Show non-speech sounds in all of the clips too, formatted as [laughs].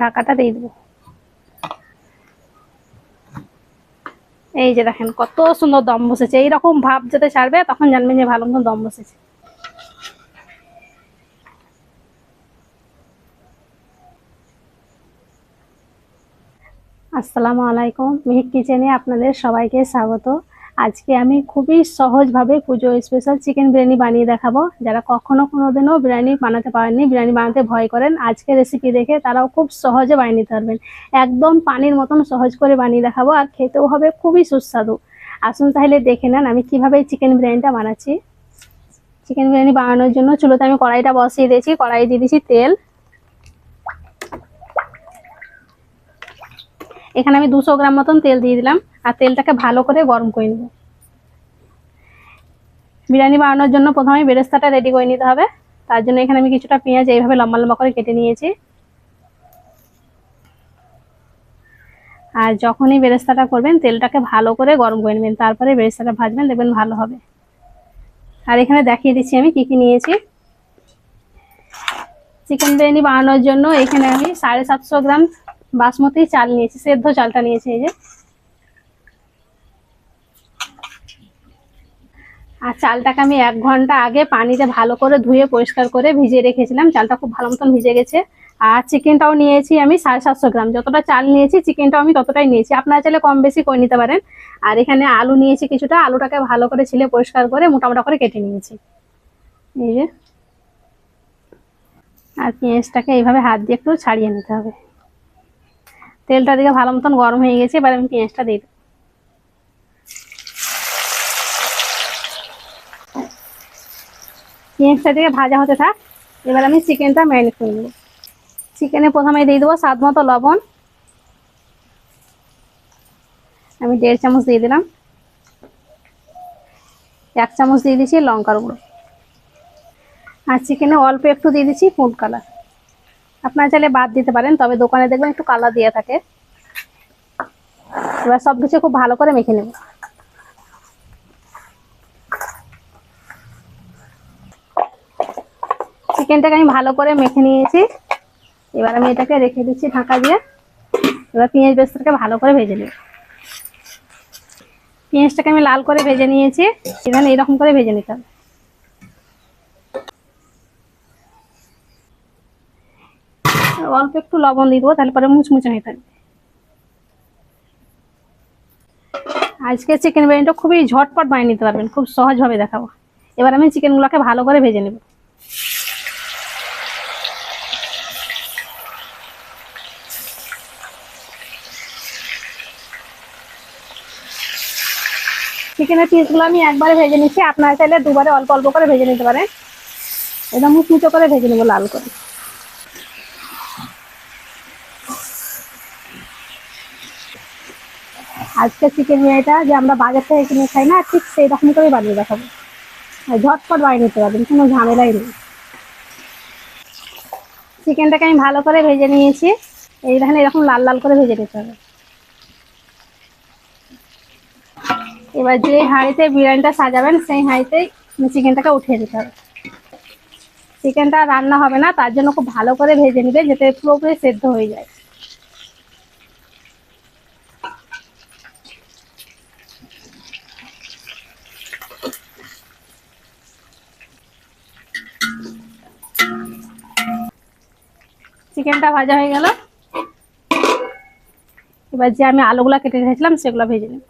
ঢাকাটা দিয়ে দেবো। এই যে দেখেন, কত সুন্দর দম বসেছে। এইরকম ভাব যাতে ছাড়বে তখন জানবেন যে ভালো মতো দম বসেছে। আসসালামু আলাইকুম মিহিক কিচেনে আপনাদের সবাইকে স্বাগত। আজকে আমি খুবই সহজভাবে পুজো স্পেশাল চিকেন বিরিয়ানি বানিয়ে দেখাবো। যারা কখনো কোনোদিনও বিরিয়ানি বানাতে পারেননি, বিরিয়ানি বানাতে ভয় করেন আজকে রেসিপি দেখে তারাও খুব সহজে বানিয়ে নিতে পারবেন। একদম পানির মতন সহজ করে বানিয়ে দেখাবো আর খেতেও হবে খুবই সুস্বাদু। আসুন তাহলে দেখে নেন আমি কীভাবে চিকেন বিরিয়ানিটা বানাচ্ছি। চিকেন বিরিয়ানি বানানোর জন্য চুলোতে আমি কড়াইটা বসিয়ে দিয়েছি কড়াই দিয়ে দিয়েছি তেল। এখানে আমি দুশো গ্রাম মতন তেল দিয়ে দিলাম, আর তেলটাকে ভালো করে গরম করে নেব। বিরিয়ানি বানানোর জন্য প্রথমে বেরেস্তাটা রেডি করে নিতে হবে। তার জন্য এখানে আমি কিছুটা পেঁয়াজ এইভাবে লম্বা লম্বা করে কেটে নিয়েছি। আর যখনই বেরেস্তাটা করবেন, তেলটাকে ভালো করে গরম করে নেবেন। তারপরে বেরেস্তাটা ভাজবেন, দেখবেন ভালো হবে। আর এখানে দেখিয়ে দিচ্ছি আমি কি কি নিয়েছি। চিকেন বিরিয়ানি বানানোর জন্য এখানে আমি সাড়ে সাতশো গ্রাম বাসমতি চাল নিয়েছি, সেদ্ধ চালটা নিয়েছি এই যে। আর চালটাকে আমি এক ঘণ্টা আগে পানিতে ভালো করে ধুয়ে পরিষ্কার করে ভিজিয়ে রেখেছিলাম। চালটা খুব ভালো মতন ভিজে গেছে। আর চিকেনটাও নিয়েছি আমি সাড়ে সাতশো গ্রাম। যতটা চাল নিয়েছি, চিকেনটাও আমি ততটাই নিয়েছি। আপনারা চাইলে কম বেশি করে নিতে পারেন। আর এখানে আলু নিয়েছি কিছুটা। আলুটাকে ভালো করে ছিলে পরিষ্কার করে মোটা মোটা করে কেটে নিয়েছি। এই যে। আর পেঁয়াজটাকে এইভাবে হাত দিয়ে একটু ছাড়িয়ে নিতে হবে। তেলটা দিকে ভালো মতন গরম হয়ে গেছে। এবার আমি পেঁয়াজটা দিয়ে দেবো। পেঁয়াজটা দিকে ভাজা হতে থাক। এবার আমি চিকেনটা ম্যারিনেট করে নেব। চিকেনে প্রথমে দিয়ে দেবো স্বাদ মতো লবণ। আমি দেড় চামচ দিয়ে দিলাম। এক চামচ দিয়ে দিচ্ছি লঙ্কার গুঁড়ো। আর চিকেনে অল্প একটু দিয়ে দিচ্ছি ফুড কালার আপনারা চাইলে বাদ দিতে পারেন, তবে দোকানে দেখবেন একটু কালার দিয়ে থাকে। এবার সব কিছু খুব ভালো করে মেখে নেব। চিকেনটাকে আমি ভালো করে মেখে নিয়েছি। এবার আমি এটাকে রেখে দিচ্ছি ঢাকা দিয়ে। এবার পেঁয়াজ বেসনটাকে ভালো করে ভেজে নিই পেঁয়াজটাকে আমি লাল করে ভেজে নিয়েছি। এখানে এরকম করে ভেজে নিতে হবে। অল্প একটু লবণ দিয়ে দেবো তাহলে পরে মুচমুচে হয়ে থাকবে। আজকে চিকেন বিরিয়ানিটা খুবই ঝটপট বানিয়ে নিতে পারবেন, খুব সহজভাবে দেখাবো। এবার আমি চিকেনগুলোকে ভালো করে ভেজে নেব। চিকেনের পিসগুলো আমি একবারে ভেজে নিচ্ছি। আপনারা চাইলে দুবারে অল্প অল্প করে ভেজে নিতে পারেন। একদম মুচমুচো করে ভেজে নেব লাল করে। আজকে চিকেন বিরিয়ানিটা যে আমরা বাজার থেকে কিনে খাই না, ঠিক সেই রকম করেই বানিয়ে দেখাবো। ঝটপট বানিয়ে নিতে পারবেন, কোনো ঝামেলাই নেই। চিকেনটাকে আমি ভালো করে ভেজে নিয়েছি। এই এরকম লাল লাল করে ভেজে নিতে হবে। এবার যে হাঁড়িতে বিরিয়ানিটা সাজাবেন, সেই হাঁড়িতেই চিকেনটাকে উঠিয়ে দিতে হবে। চিকেনটা রান্না হবে না, তার জন্য খুব ভালো করে ভেজে নেবে, যাতে পুরোপুরি সেদ্ধ হয়ে যায়। চিকেনটা ভাজা হয়ে গেল। এবার যে আমি আলুগুলো কেটে রেখেছিলাম, সেগুলো ভেজে নেব।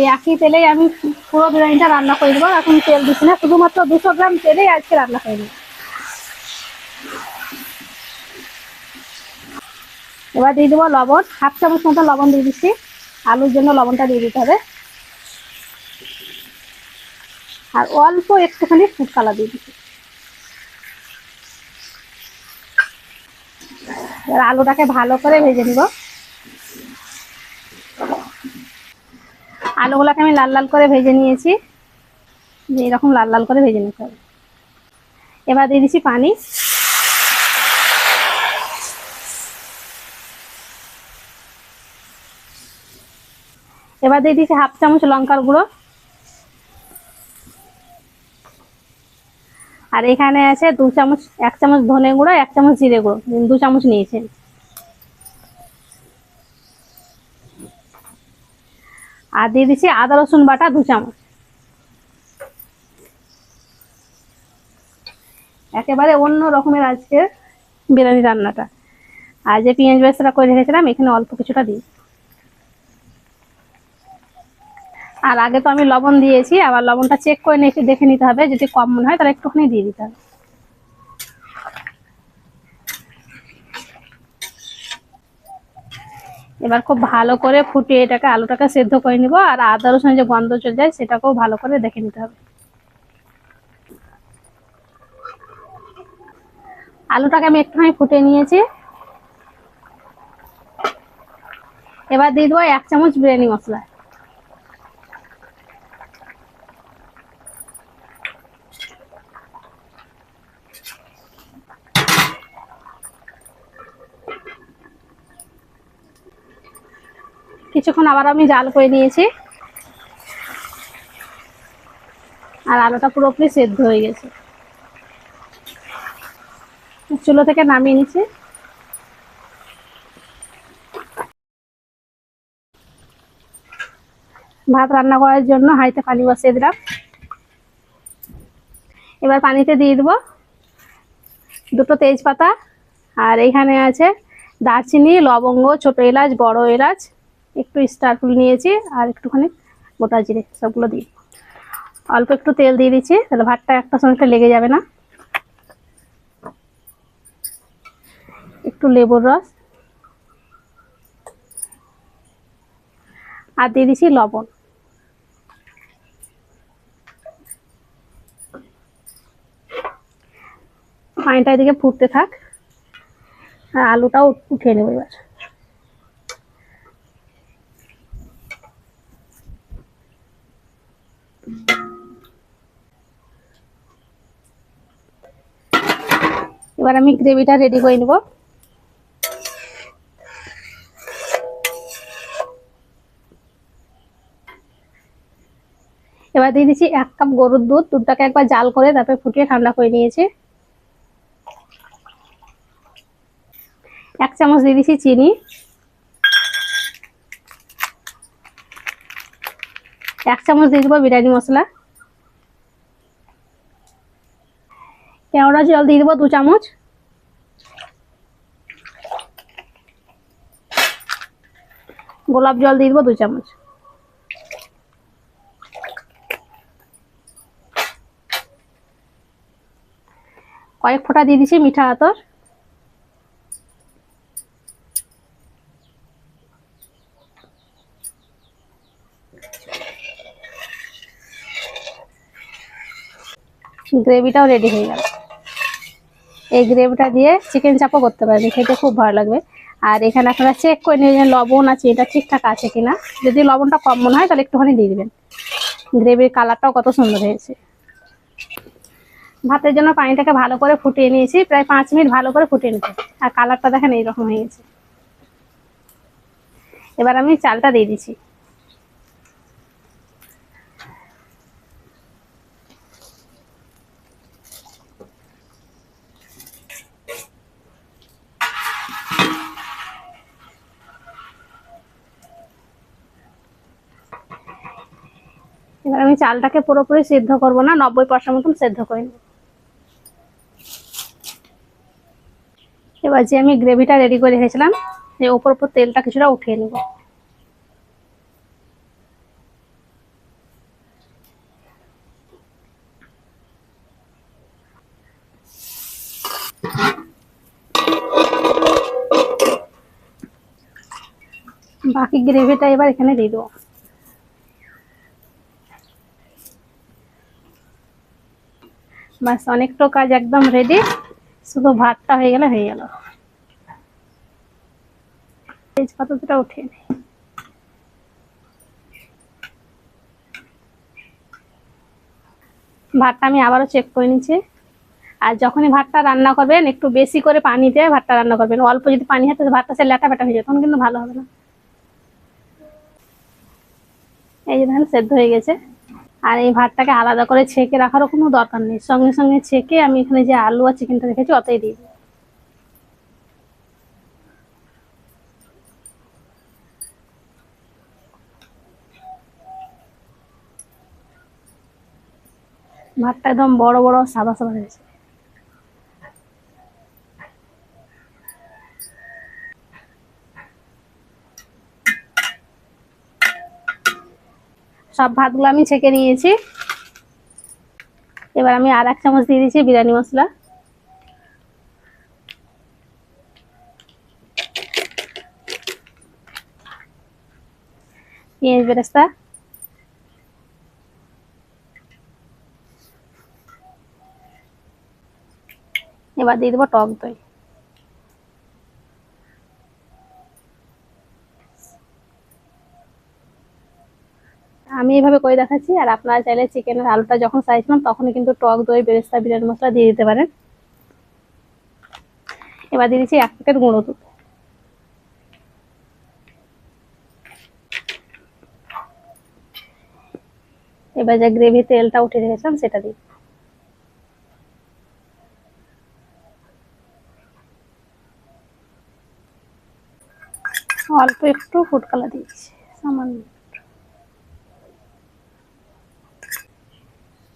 ওই একই তেলেই আমি পুরো বিরিয়ানিটা রান্না করে দেবো। এখন তেল দিচ্ছি না, শুধুমাত্র দুশো গ্রাম তেলেই আজকে রান্না করে দেবো। এবার দিয়ে দেবো লবণ, হাফ চামচ মতো লবণ দিয়ে দিচ্ছি। আলুর জন্য লবণটা দিয়ে দিতে হবে। আর অল্প একটুখানি ফুড দিয়ে দিচ্ছি। এবার আলুটাকে ভালো করে ভেজে নিব। আলুগুলোকে আমি লাল লাল করে ভেজে নিয়েছি। যে এরকম লাল লাল করে ভেজে নিতে হবে। এবার দিয়ে দিচ্ছি পানি। এবার দিয়ে দিচ্ছি হাফ চামচ লঙ্কার গুঁড়ো। আর এখানে আছে দু চামচ, এক চামচ ধনে গুঁড়ো, এক চামচ জিরে গুঁড়ো। দু চামচ নিয়েছে আর দিয়ে দিচ্ছি আদা, রসুন বাটা, দু চামচ। একেবারে অন্য রকমের আজকে বিরিয়ানি রান্নাটা। আর যে পেঁয়াজ বেসটা করে রেখেছিলাম, এখানে অল্প কিছুটা দিই আর আগে তো আমি লবণ দিয়েছি, আবার লবণটা চেক করে দেখে নিতে হবে, যদি কম মনে হয় তাহলে একটুখানি দিয়ে দিতে হবে। এবার খুব ভালো করে ফুটিয়ে এটাকে, আলুটাকে সেদ্ধ করে নিব, আর আদা রসুন যে গন্ধ চলে যায় সেটাকেও ভালো করে দেখে নিতে হবে। আলুটাকে আমি একটুখানি ফুটিয়ে নিয়েছি। এবার দিয়ে দেবো এক চামচ বিরিয়ানি মশলা। কিছুক্ষণ আবার আমি জাল করে নিয়েছি। আর আলুটা পুরোপুরি সেদ্ধ হয়ে গেছে। চুলো থেকে নামিয়ে নিচ্ছি। ভাত রান্না করার জন্য হাঁড়িতে পানি বসিয়ে দিলাম। এবার পানিতে দিয়ে দেবো দুটো তেজপাতা। আর এইখানে আছে দারচিনি, লবঙ্গ, ছোট এলাচ, বড় এলাচ। একটু স্টার ফুল নিয়েছি আর একটুখানি গোটা জিরে সবগুলো দিই অল্প একটু তেল দিয়ে দিচ্ছি, তাহলে ভাতটা একটা সঙ্গে লেগে যাবে না। একটু লেবুর রস। আর দিয়ে দিচ্ছি লবণ। পানিটা এদিকে ফুটতে থাক, আর আলুটাও উঠিয়ে নেব এবার। এবার আমি গ্রেভিটা রেডি করে নেব। এবার দিয়ে দিচ্ছি এক কাপ গরুর দুধ। দুধটাকে একবার জাল করে তারপরে ফুটিয়ে ঠান্ডা করে নিয়েছি। এক চামচ দিয়ে দিচ্ছি চিনি। এক চামচ দিয়ে দেবো বিরিয়ানি মশলা। কেওড়া জল দিয়ে দেবো দু চামচ। গোলাপ জল দিয়ে দেবো দু চামচ। কয়েক ফোঁটা দিয়ে দিচ্ছি মিঠা আতর। গ্রেভিটাও রেডি হয়ে গেল। এই গ্রেভিটা দিয়ে চিকেন চাপও করতে পারেন, খেতে খুব ভালো লাগবে। আর এখানে আপনারা চেক করে নিয়ে লবণ আছে, এটা ঠিকঠাক আছে কিনা? যদি লবণটা কম মনে হয়, তাহলে একটুখানি দিয়ে দেবেন। গ্রেভির কালারটাও কত সুন্দর হয়েছে। ভাতের জন্য পানিটাকে ভালো করে ফুটিয়ে নিয়েছি, প্রায় পাঁচ মিনিট ভালো করে ফুটিয়ে নিতে। আর কালারটা দেখেন এইরকম হয়ে গেছে। এবার আমি চালটা দিয়ে দিচ্ছি এবার আমি চালটাকে পুরোপুরি সিদ্ধ করব না, নব্বই পার্সেন্ট মতন সেদ্ধ করে নেব। এবার যে আমি গ্রেভিটা রেডি করে রেখেছিলাম যে ওপর ওপর তেলটা কিছুটা উঠিয়ে নেব। বাকি গ্রেভিটা এবার এখানে দিয়ে দেবো। বাস, অনেকটা কাজ একদম রেডি শুধু ভাতটা হয়ে গেলে হয়ে গেল। তেজপাতা দুটা উঠিয়ে নেই ভাতটা আমি আবারও চেক করে নিচ্ছি। আর যখনই ভাতটা রান্না করবেন, একটু বেশি করে পানি দিয়ে ভাতটা রান্না করবেন। অল্প যদি পানি হয় তাহলে ভাতটা সে ল্যাটা ব্যাটা হয়ে যায়, তখন কিন্তু ভালো হবে না। এই যে ধান সেদ্ধ হয়ে গেছে। আর এই ভাতটাকে আলাদা করে ছেঁকে রাখারও কোনো দরকার নেই। সঙ্গে সঙ্গে ছেঁকে আমি এখানে যে আলু আর চিকেনটা রেখেছি অতই দিই। ভাতটা একদম বড় বড় সাদা সাদা হয়েছে। সব ভাতগুলো আমি ছেঁকে নিয়েছি। এবার আমি আর এক চামচ দিয়ে দিচ্ছি বিরিয়ানি মশলা। পেঁয়াজ বেরেস্তা। এবার দিয়ে দেবো টক দই আমি এইভাবে করে দেখাচ্ছি, আর আপনারা চাইলে চিকেনের আলুটা যখন চাইছিলাম তখনই কিন্তু টক দই, বেরেস্তা বিরিয়ানি মশলা দিয়ে দিতে পারেন। এবার দিয়ে দিচ্ছি এক প্যাকেট গুঁড়ো দুধ। এবার যে গ্রেভি তেলটা উঠে রেখেছিলাম, সেটা দিই অল্প একটু ফুড কালার দিয়েছি সামান্য।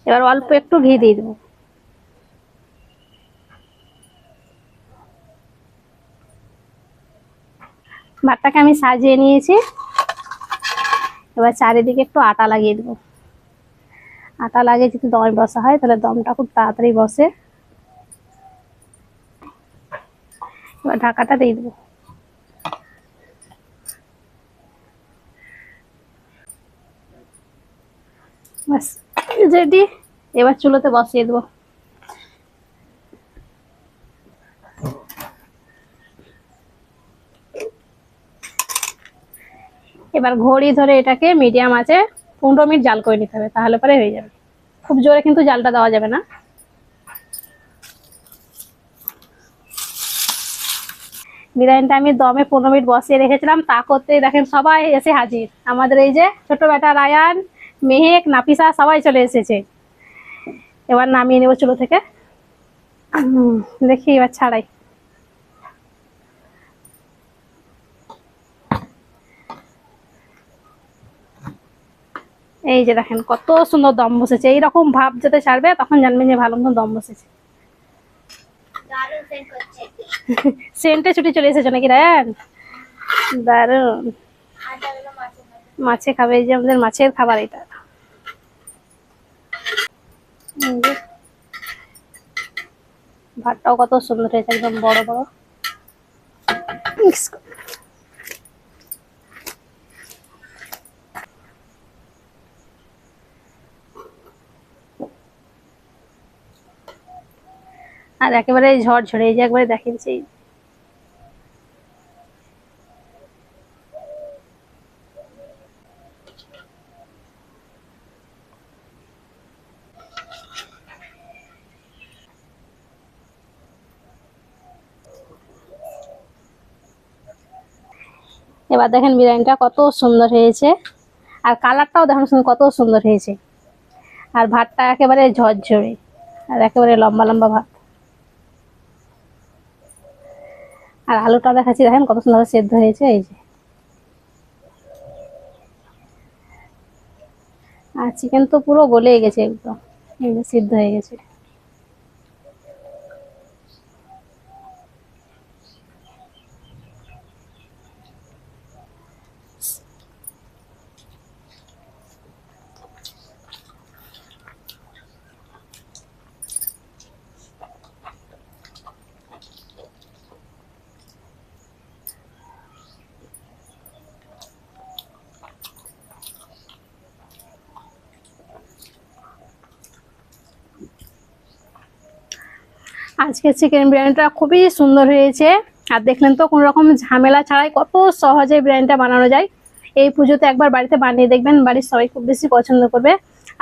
এবার অল্প একটু ঘি দিয়ে দেবো। ভাতটাকে আমি সাজিয়ে নিয়েছি। এবার চারিদিকে একটু আটা লাগিয়ে দেবো। আটা লাগিয়ে যদি দমে বসা হয়, তাহলে দমটা খুব তাড়াতাড়ি বসে। এবার ঢাকাটা দিয়ে দেবো। রেডি এবার চুলোতে বসিয়ে দেবো। এবার ঘড়ি ধরে এটাকে মিডিয়াম আছে পনেরো মিনিট জাল করে নিতে হবে, তাহলে পরে হয়ে যাবে। খুব জোরে কিন্তু জালটা দেওয়া যাবে না। বিরিয়ানিটা আমি দমে পনেরো মিনিট বসিয়ে রেখেছিলাম, তা করতেই দেখেন সবাই এসে হাজির। আমাদের এই যে ছোট বেটা রায়ান মেহেক নাপিসা সবাই চলে এসেছে। এবার নামিয়ে নেব চুলো থেকে। দেখি এবার ছাড়াই। এই যে দেখেন কত সুন্দর দম বসেছে। এইরকম ভাব যাতে ছাড়বে তখন জানবেন যে ভালো মতো দম বসেছে। সেন্ট [laughs] ছুটি চলে এসেছে নাকি রায়ান? দারুণ মাছে খাবে, এই যে আমাদের মাছের খাবার এটা। ভাতটাও কত সুন্দর হয়েছে, একদম বড় বড়। আর একেবারে ঝড় ঝরে এই যে একবারে দেখেন সেই এবার দেখেন বিরিয়ানিটা কত সুন্দর হয়েছে। আর কালারটাও দেখেন কত সুন্দর হয়েছে। আর ভাতটা একেবারে ঝরঝরে, আর একেবারে লম্বা লম্বা ভাত। আর আলুটা দেখাচ্ছি, দেখেন কত সুন্দর সেদ্ধ হয়েছে, এই যে। আর চিকেন তো পুরো গলে গেছে একদম সিদ্ধ হয়ে গেছে। আজকে চিকেন বিরিয়ানিটা খুবই সুন্দর হয়েছে। আর দেখলেন তো কোনো রকম ঝামেলা ছাড়াই কত সহজে বিরিয়ানিটা বানানো যায়। এই পুজোতে একবার বাড়িতে বানিয়ে দেখবেন বাড়ির সবাই খুব বেশি পছন্দ করবে।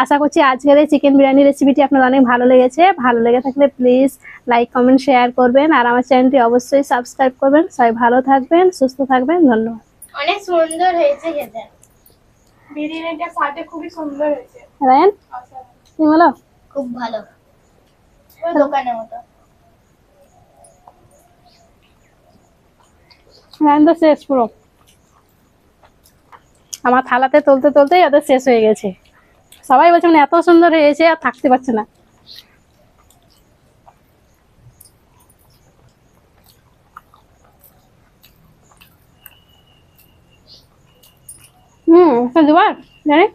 আশা করছি আজকের এই চিকেন বিরিয়ানি রেসিপিটি আপনার অনেক ভালো লেগেছে। ভালো লেগে থাকলে প্লিজ লাইক কমেন্ট শেয়ার করবেন। আর আমার চ্যানেলটি অবশ্যই সাবস্ক্রাইব করবেন। সবাই ভালো থাকবেন সুস্থ থাকবেন। ধন্যবাদ। অনেক সুন্দর হয়েছে খেতে। বিরিয়ানিটা সাথে খুবই সুন্দর হয়েছে। রায়ন অসাধারণ। তুমি বলো? খুব ভালো। দোকানের মতো। তো শেষ পুরো। আমার থালাতে তুলতে তুলতেই এদের শেষ হয়ে গেছে। সবাই বলছে মানে এত সুন্দর হয়েছে, আর থাকতে পারছে না। হম দুবার জানি